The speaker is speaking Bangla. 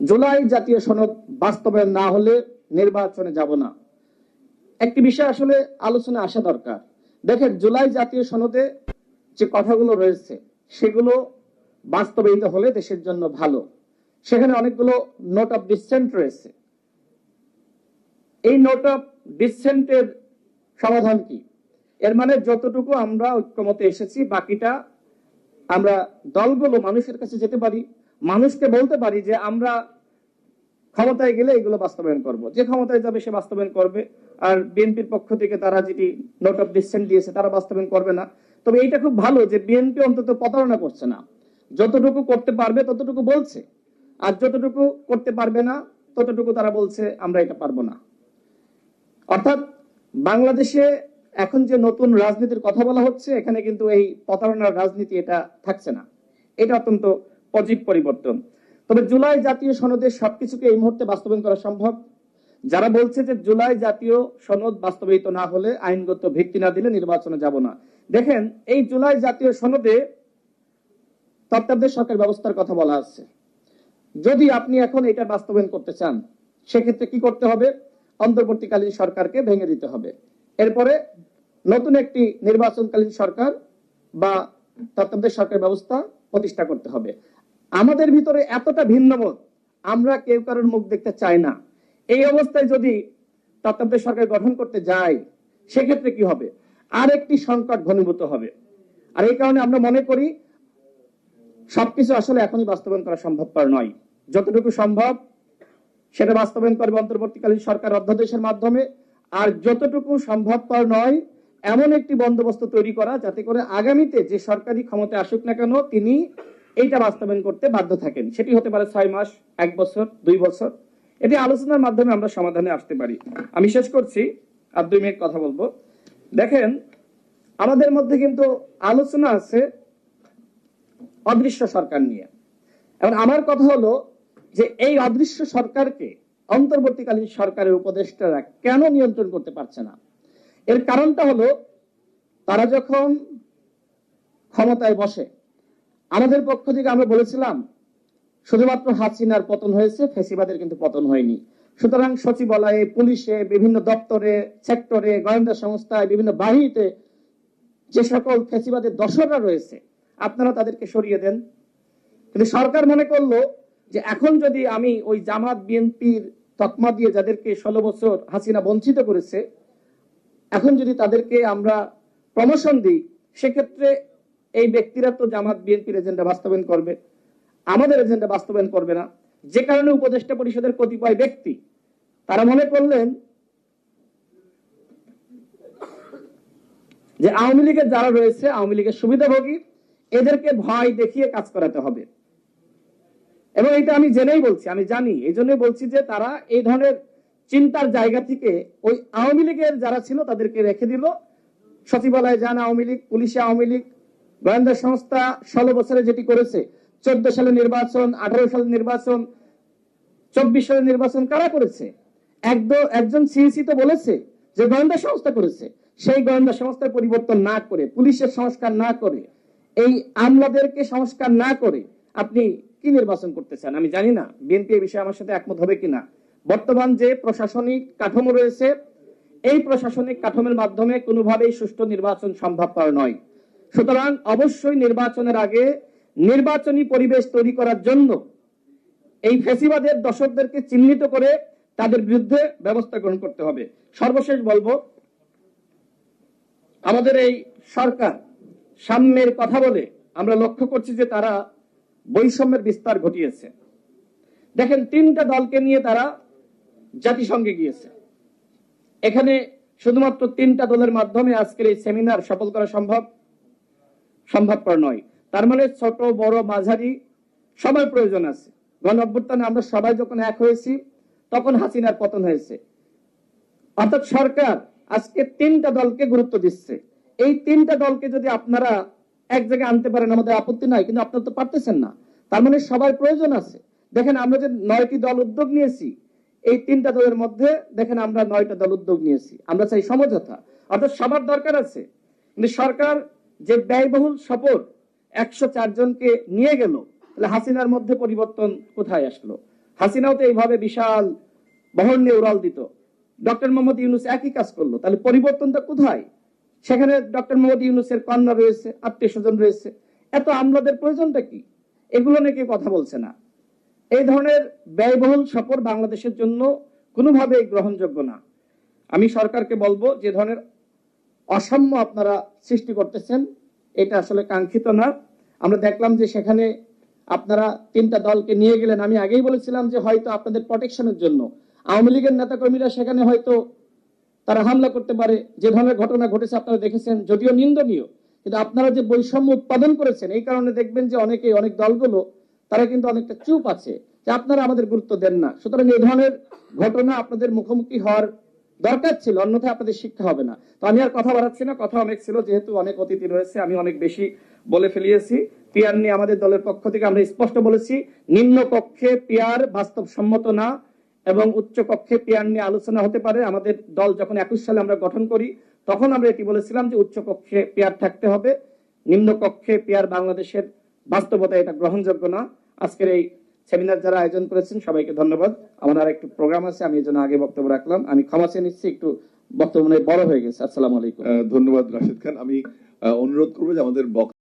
জুলাই জাতীয় সনদ বাস্তবায়ন না হলে নির্বাচনে যাব না। একটি বিষয় আসলে আলোচনা আসা দরকার। দেখেন, জুলাই জাতীয় সনদে যে কথাগুলো রয়েছে, সেগুলো বাস্তবায়িত হলে দেশের জন্য ভালো। সেখানে অনেকগুলো নোট অফ ডিসেন্ট রয়েছে। এই নোট অফ ডিসেন্টের সমাধান কি? এর মানে যতটুকু আমরা ঐক্যমতে এসেছি, বাকিটা আমরা দলগুলো, মানুষের কাছে যেতে পারি। মানুষকে বলতে পারি যে আমরা ক্ষমতায় গেলে এগুলো বাস্তবায়ন করব। যে ক্ষমতায় যাবে সে বাস্তবায়ন করবে। আর বিএনপির পক্ষ থেকে তারা যেটি নোট অফ ডিসেন্ট দিয়েছে, তারা বাস্তবায়ন করবে না। তবে এইটা খুব ভালো যে বিএনপি অন্তত প্রতারণা করছে না। যতটুকু করতে পারবে, ততটুকু বলছে। আর যতটুকু করতে পারবে না, ততটুকু তারা বলছে, আমরা এটা পারব না। অর্থাৎ বাংলাদেশে এখন যে নতুন রাজনীতির কথা বলা হচ্ছে, এখানে কিন্তু এই প্রতারণার রাজনীতি এটা থাকছে না। এটা অত্যন্ত পজিটিভ পরিবর্তন। তবে জুলাই জাতীয় সনদের সবকিছুকে এই মুহূর্তে বাস্তবায়ন করা সম্ভব। যারা বলছে যে জুলাই জাতীয় সনদ বাস্তবায়িত না হলে আইনগত ভিত্তি না দিলে নির্বাচনে যাব না। দেখেন, এই জুলাই জাতীয় সনদে তত্ত্বাবধায়ক সরকার ব্যবস্থার কথা বলা আছে। যদি আপনি এখন এটা বাস্তবায়ন করতে চান, সেক্ষেত্রে কি করতে হবে? অন্তর্বর্তীকালীন সরকারকে ভেঙে দিতে হবে। এরপরে নতুন একটি নির্বাচনকালীন সরকার বা তত্ত্বাবধায়ক সরকার ব্যবস্থা প্রতিষ্ঠা করতে হবে। আমাদের ভিতরে এতটা ভিন্নমত, আমরা কেউ কারোর মুখ দেখতে চাই না। এই অবস্থায় যদি তত্ত্বাবধায়ক সরকার গঠন করতে যাই সেক্ষেত্রে কি হবে? আর একটি সংকট ঘনীভূত হবে। আর এই কারণে আমরা মনে করি, সবকিছু আসলে এখনই বাস্তবায়ন করা সম্ভবপর নয়। যতটুকু সম্ভব, সেটা বাস্তবায়ন করবে অন্তর্বর্তীকালীন সরকার অধ্যাদেশের মাধ্যমে। আর যতটুকু সম্ভবপর নয়, এমন একটি বন্দোবস্ত তৈরি করা যাতে করে আগামীতে যে সরকারি ক্ষমতায় আসুক না কেন, তিনি এইটা বাস্তবায়ন করতে বাধ্য থাকেন। সেটি হতে পারে ছয় মাস, এক বছর, দুই বছর। এটি আলোচনার মাধ্যমে আমরা সমাধানে আসতে পারি। আমি শেষ করছি, আর দুই মিনিট কথা বলব। দেখেন, আমাদের মধ্যে কিন্তু আলোচনা আছে অদৃশ্য সরকার নিয়ে। এখন আমার কথা হলো যে এই অদৃশ্য সরকারকে অন্তর্বর্তীকালীন সরকারের উপদেষ্টারা কেন নিয়ন্ত্রণ করতে পারছে না? এর কারণটা হলো, তারা যখন ক্ষমতায় বসে আমাদের পক্ষ থেকে আমরা বলেছিলাম, শুধুমাত্র হাসিনার পতন হয়েছে, ফেসিবাদের কিন্তু পতন হয়নি। সুতরাং সচিবালয়ে, পুলিশে, বিভিন্ন দপ্তরে, সেক্টরে, গোয়েন্দা সংস্থায়, বিভিন্ন বাহিনীতে যে সকল ফেসিবাদের দশরা রয়েছে, আপনারা তাদেরকে সরিয়ে দেন। কিন্তু সরকার মনে করল যে এখন যদি আমি ওই জামাত বিএনপির তকমা দিয়ে যাদেরকে ষোলো বছর হাসিনা বঞ্চিত করেছে, এখন যদি তাদেরকে আমরা প্রমোশন দিই, সেক্ষেত্রে এই ব্যক্তিরা তো জামাত বিএনপির এজেন্ডা বাস্তবায়ন করবে। আমাদের এজেন্ডা বাস্তবায়ন করবে না। যে কারণে উপদেষ্টা পরিষদের কতিপয় ব্যক্তি, তারা মনে করলেন যে আওয়ামী লীগের যারা রয়েছে, আওয়ামী লীগের সুবিধাভোগী, এদেরকে ভয় দেখিয়ে কাজ করাতে হবে। এবং এটা আমি জেনেই বলছি, আমি জানি। এই বলছি যে তারা এই ধরনের চিন্তার জায়গা থেকে ওই আওয়ামী লীগের যারা ছিল, তাদেরকে রেখে দিল। সচিবালয়ে যান আওয়ামী লীগ, পুলিশে আওয়ামী লীগ গোয়েন্দা সংস্থা ষোলো বছরে যেটি করেছে, চোদ্দ সালে নির্বাচন, আঠারো সালে নির্বাচন, চব্বিশ সালে নির্বাচন কারা করেছে? একজন সিইসি তো বলেছে যে গোয়েন্দা সংস্থা করেছে। সেই গোয়েন্দা সংস্থার পরিবর্তন না করে, পুলিশের সংস্কার না করে, এই আমলাদেরকে সংস্কার না করে আপনি কি নির্বাচন করতে চান? আমি জানি না। বিএনপি এই বিষয়ে আমার সাথে একমত হবে কিনা। বর্তমান যে প্রশাসনিক কাঠামো রয়েছে, এই প্রশাসনিক কাঠামোর মাধ্যমে কোনোভাবেই সুষ্ঠু নির্বাচন সম্ভবপর নয়। সুতরাং অবশ্যই নির্বাচনের আগে নির্বাচনী পরিবেশ তৈরি করার জন্য এই ফেসিবাদের দর্শকদেরকে চিহ্নিত করে তাদের বিরুদ্ধে ব্যবস্থা গ্রহণ করতে হবে। সর্বশেষ বলব, আমাদের এই সরকার সাম্যের কথা বলে আমরা লক্ষ্য করছি যে তারা বৈষম্যের বিস্তার ঘটিয়েছে। দেখেন, তিনটা দলকে নিয়ে তারা জাতিসংঘে গিয়েছে। এখানে শুধুমাত্র তিনটা দলের মাধ্যমে আজকের এই সেমিনার সফল করা সম্ভব। সম্ভবপর নয়। তার মানে ছোট, বড়, মাঝারি সবার প্রয়োজন আছে। গণ অভ্যুত্থানে আমরা সবাই যখন এক হয়েছি, তখন হাসিনার পতন হয়েছে। অর্থাৎ সরকার আজকে তিনটা দলকে গুরুত্ব দিচ্ছে। এই তিনটা দলকে যদি আপনারা এক জায়গায় আনতে পারেন, আমাদের আপত্তি নাই, কিন্তু আপনারা তো পারতেছেন না। তার মানে সবার প্রয়োজন আছে। দেখেন আমরা যে নয়টি দল উদ্যোগ নিয়েছি, এই তিনটা দলের মধ্যে দেখেন আমরা নয়টা দল উদ্যোগ নিয়েছি। আমরা চাই সমঝোতা। অর্থাৎ সবার দরকার আছে। কিন্তু সরকার যে ব্যয়বহুল শপথ একশো জনকে নিয়ে গেল, তাহলে হাসিনার মধ্যে পরিবর্তন কোথায় আসলো? হাসিনাও তো এইভাবে বিশাল বহর নিয়ে উড়াল দিত। ডক্টর মোহাম্মদ ইউনুস একই কাজ করল, তাহলে পরিবর্তনটা কোথায়? সেখানে ডক্টর মোহাম্মদ ইউনুসের কন্যা রয়েছে, আত্মীয় স্বজন রয়েছে, এত আমলাদের প্রয়োজনটা কি? এগুলো নিয়ে কেউ কথা বলছে না। এই ধরনের ব্যয়বহুল সফর বাংলাদেশের জন্য কোনোভাবেই গ্রহণযোগ্য না। আমি সরকারকে বলব, যে ধরনের অসাম্য আপনারা সৃষ্টি করতেছেন, এটা আসলে কাঙ্ক্ষিত না। আমরা দেখলাম যে সেখানে আপনারা তিনটা দলকে নিয়ে গেলেন। আমি আগেই বলেছিলাম যে হয়তো আপনাদের প্রোটেকশনের জন্য। আওয়ামী লীগের নেতাকর্মীরা সেখানে হয়তো তারা হামলা করতে পারে। যে ধরনের ঘটনা ঘটেছে আপনারা দেখেছেন, যদিও নিন্দনীয়। কিন্তু আপনারা যে বৈষম্য উৎপাদন করেছেন, এই কারণে দেখবেন যে অনেকে অনেক দলগুলো, তারা কিন্তু অনেকটা চুপ আছে যে আপনারা আমাদের গুরুত্ব দেন না। সুতরাং এই ধরনের ঘটনা আপনাদের মুখোমুখি হওয়ার দরকার ছিল, অন্যথায় আপনাদের শিক্ষা হবে না। তো আমি আর কথা বাড়াচ্ছি না, কথা অনেক ছিল, যেহেতু অনেক অতিথি রয়েছে, আমি অনেক বেশি বলে ফেলিয়েছি। পিয়ার নিয়ে আমাদের দলের পক্ষ থেকে আমরা স্পষ্ট বলেছি, নিম্ন কক্ষে পিয়ার বাস্তবসম্মত না এবং উচ্চ কক্ষে পিয়ার নিয়ে আলোচনা হতে পারে। আমাদের দল যখন একুশ সালে আমরা গঠন করি, তখন আমরা এটি বলেছিলাম যে উচ্চ কক্ষে পেয়ার থাকতে হবে। নিম্ন কক্ষে পেয়ার বাংলাদেশের বাস্তবতা এটা গ্রহণযোগ্য না। আজকের এই সেমিনার যারা আয়োজন করেছেন, সবাইকে ধন্যবাদ। আমার আর একটু প্রোগ্রাম আছে, আমি এই জন্য আগে বক্তব্য রাখলাম। আমি ক্ষমা চেয়ে নিচ্ছি, একটু বক্তব্য বড় হয়ে গেছে। আসসালামু আলাইকুম। ধন্যবাদ রাশিদ খান। আমি অনুরোধ করব যে আমাদের